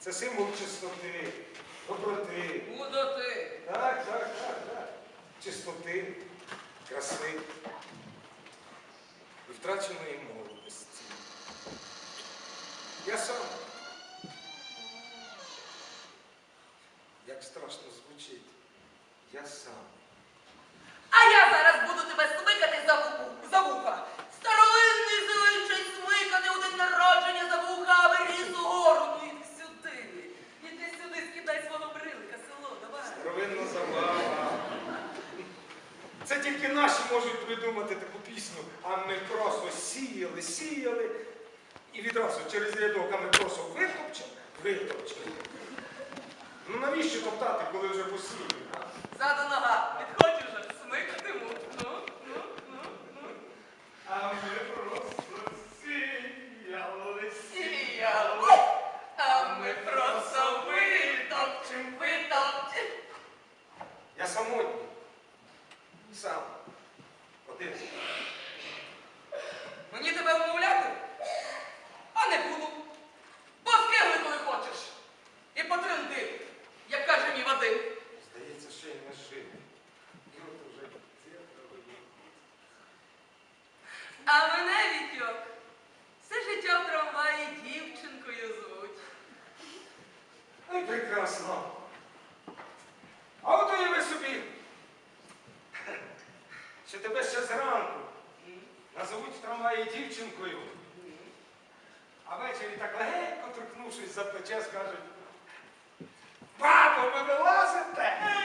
Це символ чистоти, доброти. Будоти. Так, так, так, так. Чистоти, краси і втраченої молодості. Я сам. наші можуть придумати таку пісню, а ми просто сіяли, сіяли і відразу через рядок, а ми просто витопчемо, витопчемо. Ну навіщо топтати, коли вже посіяли? прекрасно. А от уяви собі, що тебе ще зранку назовуть трамваї дівчинкою, а ввечері так легенько торкнувшись за плече, скажуть, бабо, ви вилазите?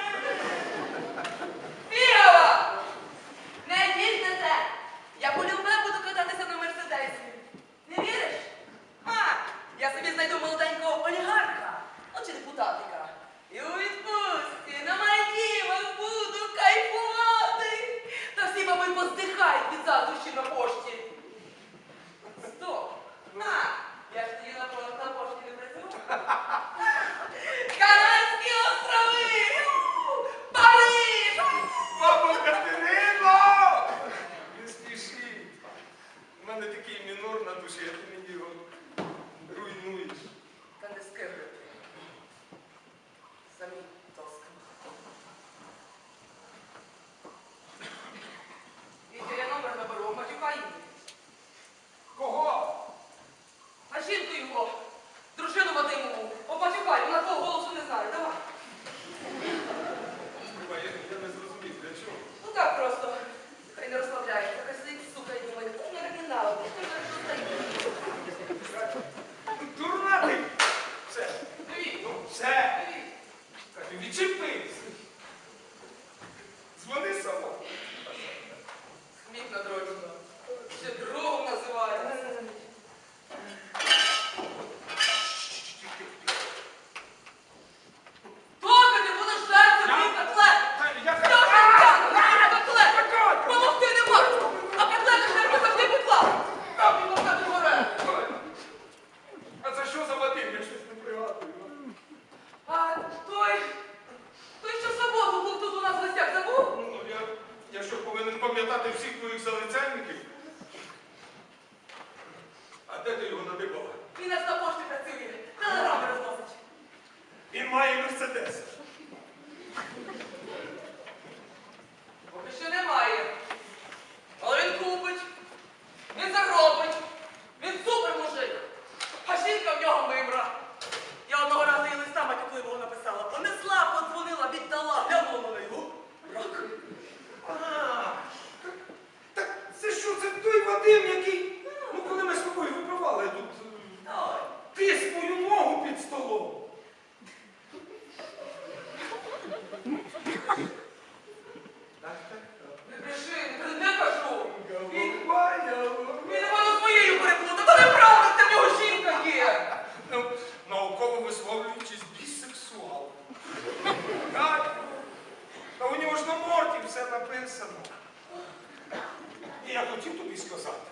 я хотів тобі сказати,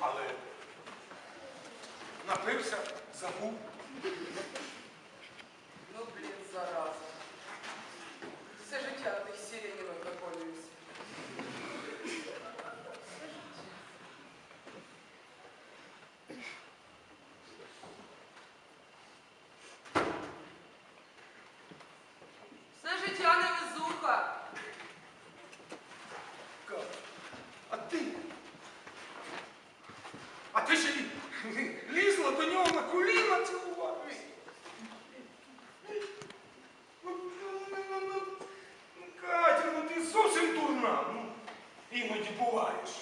але напився, забув. Ну, блін, зараз. iguais.